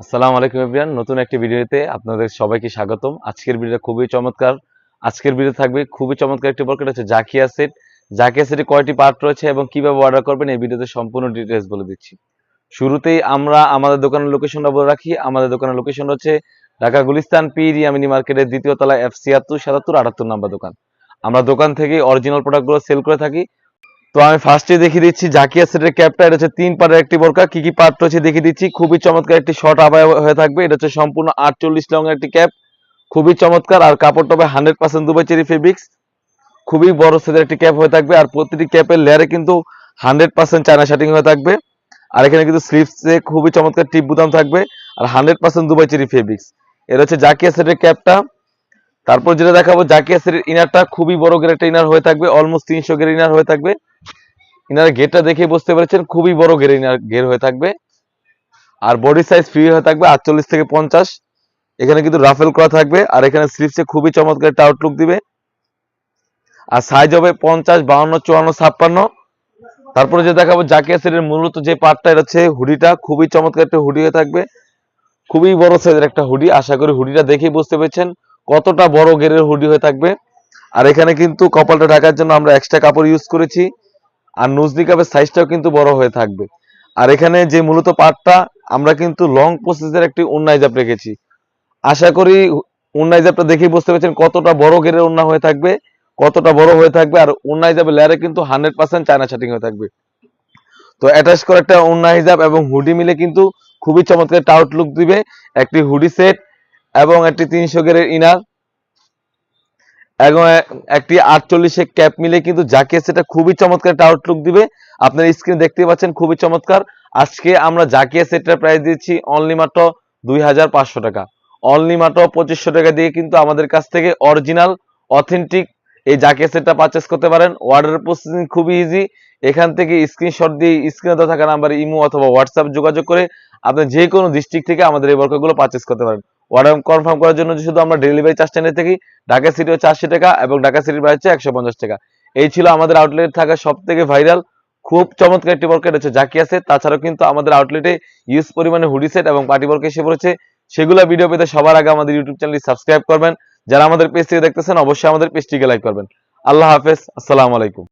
আসসালামু আলাইকুম এভরিয়ান নতুন একটি ভিডিওতে আপনাদের সবাইকে স্বাগতম। আজকের ভিডিওটা খুবই চমৎকার। আজকের ভিডিও থাকবে খুবই চমৎকার একটি বরকেট হচ্ছে জাকিয়া সেট। জাকিয়া সেটে কয়টি পার্ট রয়েছে এবং কীভাবে অর্ডার করবেন এই ভিডিওতে সম্পূর্ণ ডিটেলস বলে দিচ্ছি। শুরুতেই আমরা আমাদের দোকানের লোকেশনটা বলে রাখি। আমাদের দোকানের লোকেশন হচ্ছে ঢাকা গুলিস্তান পি রিয়ামিনি মার্কেটের দ্বিতীয় তলা এফ ছিয়াত্তর সাতাত্তর আটাত্তর নাম্বার দোকান। আমরা দোকান থেকে অরিজিনাল প্রোডাক্টগুলো সেল করে থাকি। তো আমি ফার্স্টে দেখিয়ে দিচ্ছি, জাকিয়া সেটের ক্যাপটা এটা হচ্ছে তিন পার্টের একটি বোরকা। কি কি পার্ট রয়েছে দেখিয়ে দিচ্ছি, খুবই চমৎকার একটি শর্ট আবায় হয়ে থাকবে, এটা হচ্ছে সম্পূর্ণ আটচল্লিশ লং একটি ক্যাপ খুবই চমৎকার, আর কাপড়টা হবে hundred percent Dubai cherry fabrics খুবই বড় সেটের একটি ক্যাপ হয়ে থাকবে, আর প্রতিটি ক্যাপের লেয়ারে কিন্তু হান্ড্রেড পার্সেন্ট চায়না শার্টিং হয়ে থাকবে, আর এখানে কিন্তু স্লিপসে খুবই চমৎকার টিপ বুতাম থাকবে, আর hundred percent Dubai cherry fabrics এটা হচ্ছে জাকিয়া সেটের ক্যাপটা তারপর যেটা দেখাবো, জাকিয়া সেটের ইনারটা খুবই বড় গের একটা ইনার হয়ে থাকবে অলমোস্ট তিনশো গের ইনার হয়ে থাকবে। ইনার গেটটা দেখে বুঝতে পেরেছেন, খুবই বড় গের ইনার গের হয়ে থাকবে। আর বডি সাইজ ফ্রি হয়ে থাকবে আটচল্লিশ থেকে পঞ্চাশ। এখানে কিন্তু রাফেল করা থাকবে, আর এখানে স্লিপসে খুবই চমৎকার একটা আউটলুক দিবে। আর সাইজ হবে পঞ্চাশ, বাউন্ন, চুয়ান্ন, ছাপ্পান্ন। তারপরে যে দেখাবো, জাকিয়া সেটের মূলত যে পার্টটা এটা হচ্ছে হুডিটা, খুবই চমৎকার একটা হুডি হয়ে থাকবে। খুবই বড় সাইজের একটা হুডি, আশা করি হুডিটা দেখেই বুঝতে পেরেছেন। কতটা বড় গেরের হুডি হয়ে থাকবে। আর এখানে কিন্তু কপালটা ঢাকার জন্য আমরা এক্সট্রা কাপড় ইউজ করেছি। আর নজদি কাপের সাইজটাও কিন্তু বড় হয়ে থাকবে। আর এখানে যে মূলত পার্টটা আমরা কিন্তু লং প্রসেসের একটি উন্নাইজাপ রেখেছি। আশা করি উন্নাইজাপটা দেখেই বুঝতে পেরেছেন কতটা বড় গেরের উন্না হয়ে থাকবে, কতটা বড় হয়ে থাকবে। আর উন্না হিজাবের লেয়ারে কিন্তু হান্ড্রেড পার্সেন্ট চায়না শাটিং হয়ে থাকবে। তো অ্যাটাচ করে একটা উন্না হিজাব এবং হুডি মিলে কিন্তু খুবই চমৎকার টাউট লুক দিবে। একটি হুডি সেট এবং একটি তিনশো গেরের ইনার এবং একটি আটচল্লিশে ক্যাপ মিলে কিন্তু জাকিয়া সেটা খুবই চমৎকার একটা আউটলুক দিবে। আপনার স্ক্রিন দেখতে পাচ্ছেন, খুবই চমৎকার। আজকে আমরা জাকিয়া সেটটার প্রাইস দিচ্ছি অনলি মাত্র দুই হাজার পাঁচশো টাকা। অনলি মাত্র পঁচিশশো টাকা দিয়ে কিন্তু আমাদের কাছ থেকে অরিজিনাল অথেন্টিক এই জাকিয়া সেটটা পারচেস করতে পারেন। অর্ডার প্রসেসিং খুবই ইজি এখান থেকে স্ক্রিনশট দিয়ে স্ক্রিনে দেওয়া থাকা নাম্বারে ইমো অথবা হোয়াটসঅ্যাপ যোগাযোগ করে আপনি যে কোনো ডিস্ট্রিক্ট থেকে আমাদের এই বর্কগুলো পারচেস করতে পারেন। অর্ডার কনফার্ম করার জন্য শুধু আমরা ডেলিভারি চার্জটা নিয়ে থাকি ঢাকা সিটি আশি টাকা এবং ঢাকা সিটির প্রাইস হচ্ছে একশো পঞ্চাশ টাকা। এই ছিল আমাদের আউটলেট থাকা সব থেকে ভাইরাল খুব চমৎকার একটি বর্কেট হচ্ছে জাকিয়া সেট তাছাড়াও কিন্তু আমাদের আউটলেটে ইউজ পরিমাণে হুডি সেট এবং পার্টি বর্ক এসে পড়েছে। সেগুলো ভিডিও পেতে সবার আগে আমাদের ইউটিউব চ্যানেলটি সাবস্ক্রাইব করবেন। যারা আমাদের পেজ থেকে দেখতেছেন, অবশ্যই আমাদের পেজটিকে লাইক করবেন। আল্লাহ হাফেজ, আসসালামু আলাইকুম।